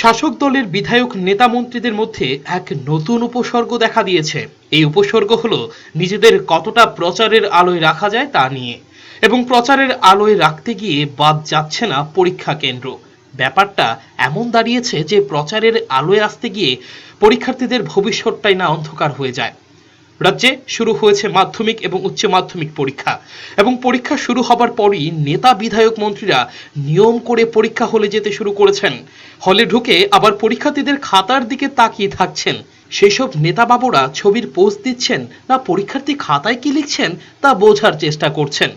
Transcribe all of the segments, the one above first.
শাসক দলের বিধায়ক নেতা মন্ত্রীদের মধ্যে এক নতুন উপসর্গ দেখা দিয়েছে। এই উপসর্গ হলো নিজেদের কতটা প্রচারের আলোয় রাখা যায় তা নিয়ে। এবং প্রচারের আলোয় রাখতে গিয়ে বাদ যাচ্ছে না পরীক্ষা কেন্দ্র। ব্যাপারটা এমন দাঁড়িয়েছে যে প্রচারের আলোয় আসতে গিয়ে পরীক্ষার্থীদের ভবিষ্যৎটাই না অন্ধকার হয়ে যায়। রাজ্যে শুরু হয়েছে মাধ্যমিক এবং উচ্চ মাধ্যমিক পরীক্ষা। এবং পরীক্ষা শুরু হবার পরই নেতা বিধায়ক মন্ত্রীরা নিয়ম করে পরীক্ষা হলে যেতে শুরু করেছেন। হলে ঢুকে আবার পরীক্ষার্থীদের খাতার দিকে তাকিয়ে থাকছেন। সেসব নেতা বাবুরা ছবির পোস্ট দিচ্ছেন না পরীক্ষার্থী খাতায় কি লিখছেন তা বোঝার চেষ্টা করছেন।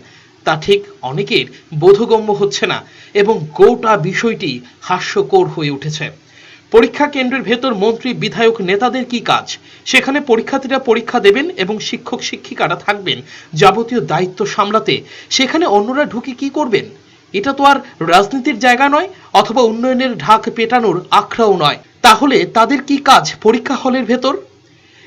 তা ঠিক অনেকের বোধগম্য হচ্ছে না এবং গোটা বিষয়টি হাস্যকর হয়ে উঠেছে। পরীক্ষা কেন্দ্রের ভেতর মন্ত্রী, বিধায়ক নেতাদের কি কাজ? সেখানে পরীক্ষার্থীরা পরীক্ষা দেবেন এবং শিক্ষক, শিক্ষিকারা থাকবেন, যাবতীয় দায়িত্ব সামলাতে। সেখানে অন্যরা ঢুকে কি করবেন? এটা তো আর রাজনীতির জায়গা নয়, অথবা উন্নয়নের ঢাক পেটানোর আখড়াও নয়। তাহলে তাদের কি কাজ পরীক্ষা হলের ভেতর?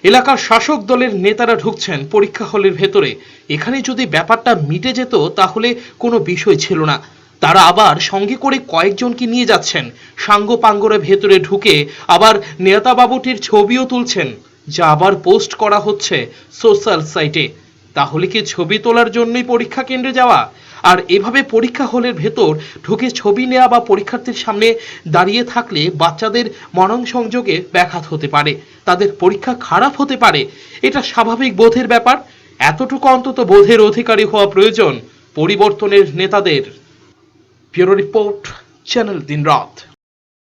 এলাকার শাসক দলের নেতারা ঢুকছেন পরীক্ষা হলের ভেতরে। এখানে যদি ব্যাপারটা মিটে যেত, তাহলে কোনো বিষয় ছিল না। তারা আবার সঙ্গে করে কয়েকজনকে নিয়ে যাচ্ছেন। সাঙ্গ পাঙ্গরে ভেতরে ঢুকে আবার নেতাবাবুটির ছবিও তুলছেন, যা আবার পোস্ট করা হচ্ছে সোশ্যাল সাইটে। তাহলে কি ছবি তোলার জন্যই পরীক্ষা কেন্দ্রে যাওয়া? আর এভাবে পরীক্ষা হলের ভেতর ঢুকে ছবি নেওয়া বা পরীক্ষার্থীর সামনে দাঁড়িয়ে থাকলে বাচ্চাদের মনন সংযোগে ব্যাঘাত হতে পারে, তাদের পরীক্ষা খারাপ হতে পারে। এটা স্বাভাবিক বোধের ব্যাপার। এতটুকু অন্তত বোধের অধিকারী হওয়া প্রয়োজন পরিবর্তনের নেতাদের। ব্যুরো রিপোর্ট চ্যানেল দিন রাত